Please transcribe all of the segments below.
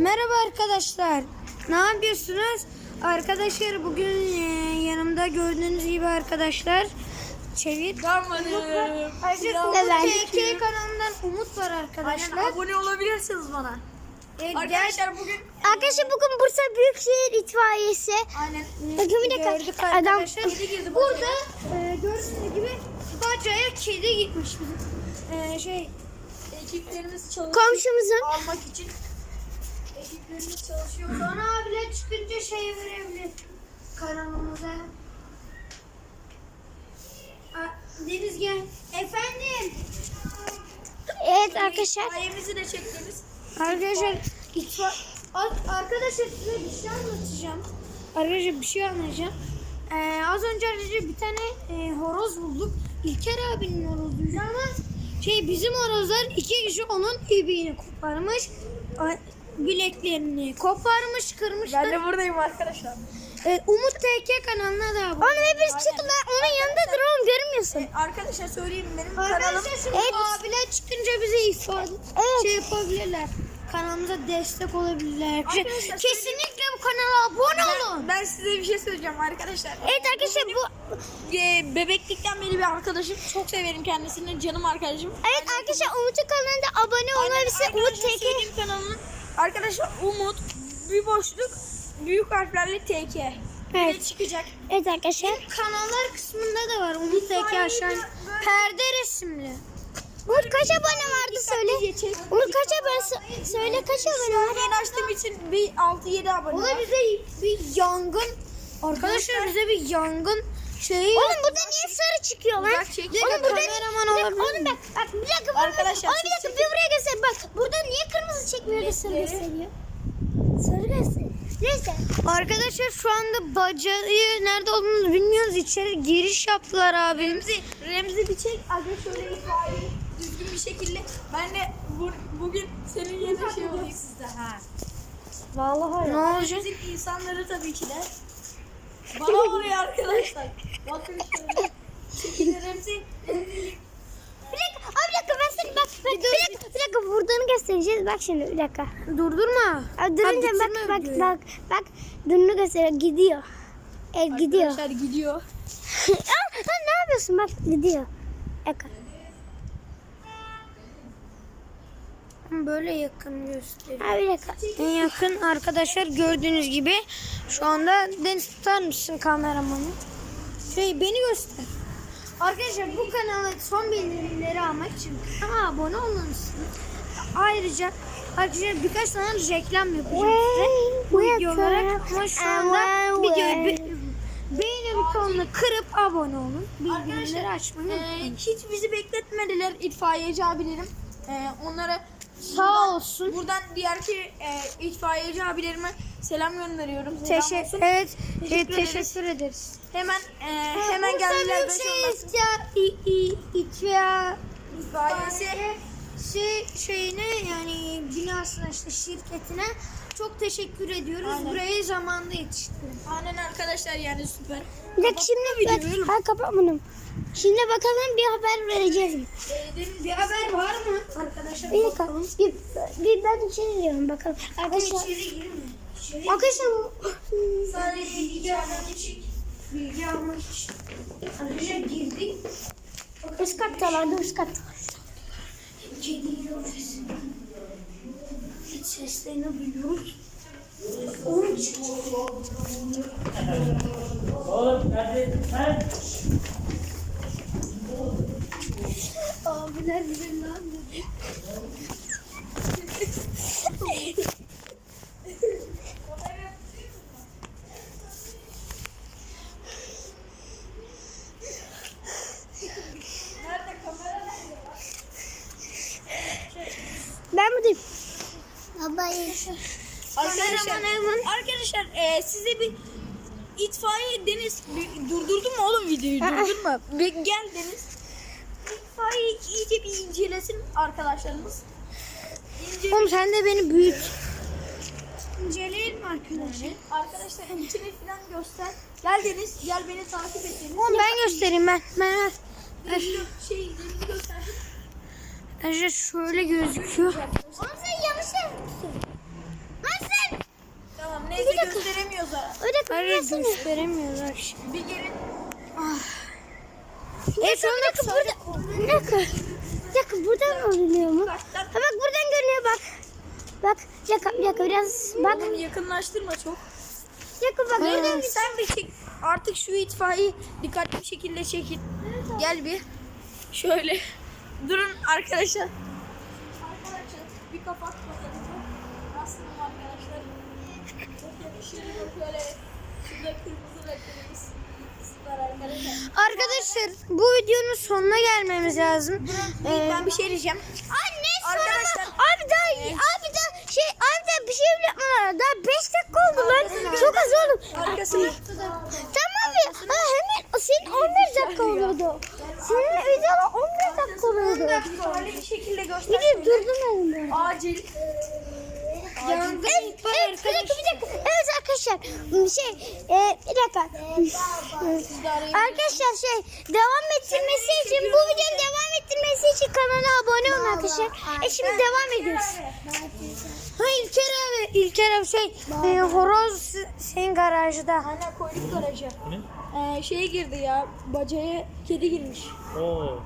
Merhaba arkadaşlar. Ne yapıyorsunuz? Arkadaşlar bugün e, yanımda gördüğünüz gibi arkadaşlar çevir. Darmadım. Arkadaşlar TK kanalından Umut var arkadaşlar. Aynen abone olabilirsiniz bana. E, Arkadaşlar bugün Arkadaşlar bugün Bursa Büyükşehir İtfaiyesi. aynen Bakın bir dakika. gördük Adam arkadaşlar. Burada e, gördüğünüz gibi bacaya kedi gitmiş bizim. E, şey ekiplerimiz çalışıyor. komşumuzun almak için ekiplerimiz çalışıyor. Sonra abiler çıkınca şey verebilir kanalımıza. Deniz gel. Efendim. Evet arkadaşlar. Hikayemizi de çektiğimiz. Arkadaşlar arkadaşlar size bir şey anlatacağım. Arkadaşlar bir şey anlatacağım. Ee, az önce arkadaşlar bir tane e, horoz bulduk. İlker abinin horozuydu ama şey bizim horozlar iki kişi onun ibiğini koparmış. Bileklerini koparmış, kırmışlar. Ben de buradayım arkadaşlar. Ee, Umut TK kanalına da abone. Onu hepimiz çıkın lan. Onun yanındadır oğlum görmüyorsun. E, arkadaşlar söyleyeyim benim kanalım. Arkadaşlar şimdi Evet. abiler çıkınca bize ifade Evet. şey yapabilirler. Kanalımıza destek olabilirler. Arkadaşlar Kesinlikle bu kanala abone olun. Ben size bir şey söyleyeceğim arkadaşlar. Evet arkadaşlar bu E, bebeklikten beri bir arkadaşım. Çok severim kendisini. Canım arkadaşım. Evet arkadaşlar Umut'un kanalına da abone olabilirsin. Aynen, Umut arkadaşlar TK. söyleyeyim kanalının. Arkadaşlar Umut bir boşluk büyük harflerle TK. Böyle Evet. çıkacak. Evet arkadaşlar. Kanallar kısmında da var. Umut TK aşağı. Perde resimli. Umut kaç abone vardı söyle. Umut kaç abone sö- söyle kaç abone var? Yeni açtığım için bir 6-7 abone O var. da bize bir yangın. Arkadaşlar bize bir yangın şeyi. Oğlum burada niye sarı çıkıyor lan? Oğlum burada kameraman olabilir Oğlum bak bak bir dakika. Arkadaşlar, Oğlum bir dakika bir buraya göster. Bak burada niye kırmızı çekmiyor da sarı gösteriyor? Sarı gösteriyor. Neyse. Arkadaşlar şu anda bacayı nerede olduğunu bilmiyoruz. İçeri giriş yaptılar abi. Remzi, Remzi bir çek. Aga şöyle ifadeyi düzgün bir şekilde. Ben de bu, bugün senin yerine şey olayım size. Ha. Vallahi ne olacak? İnsanları tabii ki de. Bana oluyor arkadaşlar. Bakın şöyle. Şekilde Remzi. Bir dakika. Abi bir dakika ben seni bak. bak bir, dakika, bir dakika vurduğunu göstereceğiz. Bak şimdi bir dakika. Durdurma. Abi durunca bitirme bak bak videoyu. bak bak. Durunu gösteriyor. Gidiyor. Evet gidiyor. Arkadaşlar gidiyor. Aa, lan ne yapıyorsun bak gidiyor. Bir Böyle yakın gösteriyor. Abi bir dakika. En yakın arkadaşlar gördüğünüz gibi şu anda Deniz tutar mısın kameramanı? Şey beni göster. Arkadaşlar bu kanala son bildirimleri almak için kanala abone olmalısınız. Ayrıca arkadaşlar birkaç tane reklam yapacağım size bu video olarak. Ama şu anda videoyu be- beğeni butonunu kırıp abone olun. Bildirimleri açmayı Ee, unutmayın. hiç bizi bekletmediler itfaiyeci abilerim. Ee, onlara Sağ olsun. buradan diğerki e, itfaiyeci abilerime selam gönderiyorum. Selam Teşekkür, olsun. evet, Teşekkür evet, ederiz. teşekkür ederiz. Hemen e, hemen geldiler beş olmaz. İtfaiye İtfaiyesi şey şeyine yani binasına işte şirketine çok teşekkür ediyoruz. Aynen. Buraya zamanında yetiştirdi. Aynen arkadaşlar yani süper. Bir dakika şimdi bak. Hayır kapat bunu. Şimdi bakalım bir haber vereceğiz. Ee, Bir haber var mı arkadaşlar? Bir dakika. Bir, bir ben içeri giriyorum bakalım. Arkadaşlar. İçeri girme. İçeri Arkadaşlar bu- sadece bilgi almak için. Bilgi almak için. Arkadaşlar girdik. üst kattalar da üst kattalar. Kediyle ofis. Seslerini duyuyoruz. Onun için. Oğlum hadi sen. Abiler ne anladı? nerede kamera nerede? Ben buradayım. Arkadaşlar, arkadaşlar e, size bir itfaiye Deniz bir, durdurdun mu oğlum videoyu durdurma. Bir gel Deniz. İtfaiye iyice bir incelesin arkadaşlarımız. İnce, Oğlum sen de beni büyüt. İnceleyin mi arkadaşlar? arkadaşlar içini falan göster. Gel Deniz gel beni takip et Deniz. Oğlum ben göstereyim ben. Ben ben. Deniz şey Deniz'i göster. Arkadaşlar şöyle gözüküyor. Oğlum sen yanlış yapmışsın. Lan sen. Tamam neyse bir gösteremiyoruz ara. Öyle Hayır gösteremiyoruz arkadaşlar. Bir gelin. Ah. E şu an dakika burada. Bir dakika. Bir dakika buradan mı görünüyor mu? Ha bak buradan görünüyor bak. Bak yaka yaka biraz bak. Oğlum yakınlaştırma çok. Yaka bak. Nereden sen bir çek. Artık şu itfaiyi dikkatli bir şekilde çekin. Gel bir. Şöyle. Durun arkadaşlar. Arkadaşlar bir kapat bakalım. Nasıl arkadaşlar? Yok böyle. Şurada kırmızı renklerimiz arkadaşlar. Bu videonun sonuna gelmemiz lazım. Ee, ben bir şey diyeceğim. Anne Arkadaşlar-. Abi daha abi daha şey abi daha bir şey bile yapmadılar. Daha 5 dakika oldu lan. Çok az oğlum. Arkasını. Tamam ya. Ha, hemen senin 15 dakika oluyordu. Senin videonun 15 dakika oluyordu. Böyle bir şekilde göster. Bir de durdum elimde. Acil. Evet, evet, bir dakika, bir dakika. Evet arkadaşlar, şey, e, bir dakika. Arkadaşlar şey, devam ettirmesi için, bu videonun devam ettirmesi için kanala abone olun arkadaşlar. E şimdi devam ediyoruz. ha İlker abi, İlker abi şey e, horoz senin garajda. Ana koyduk garaja. Ne? Ee, şeye girdi ya. Bacaya kedi girmiş. Oo.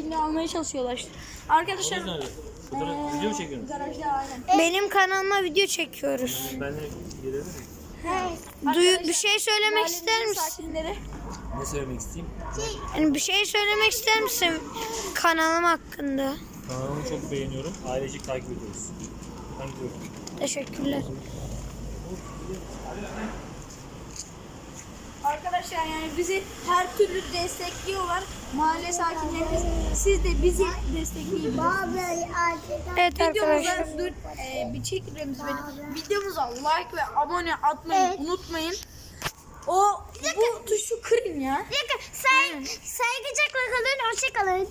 Şimdi almaya çalışıyorlar işte. Arkadaşlar nerede? Fotoğraf, video mu çekiyorsun? garajda aynen. Benim kanalıma video çekiyoruz. Ben de gelebilir miyim? Duyu, bir şey söylemek ister misin? sakinleri. Ne söylemek isteyeyim? Yani bir şey söylemek ister misin kanalım hakkında? Kanalımı çok beğeniyorum. Ailecek takip ediyoruz. Ben. Teşekkürler. Arkadaşlar yani bizi her türlü destekliyorlar. Mahalle sakinlerimiz. Siz de bizi destekleyebilirsiniz. Evet arkadaşlar. Dur, e, bir çek Remzi beni. Videomuza like ve abone atmayı unutmayın. O bu tuşu kırın ya. Dakika, say, saygıcakla kalın, hoşça kalın.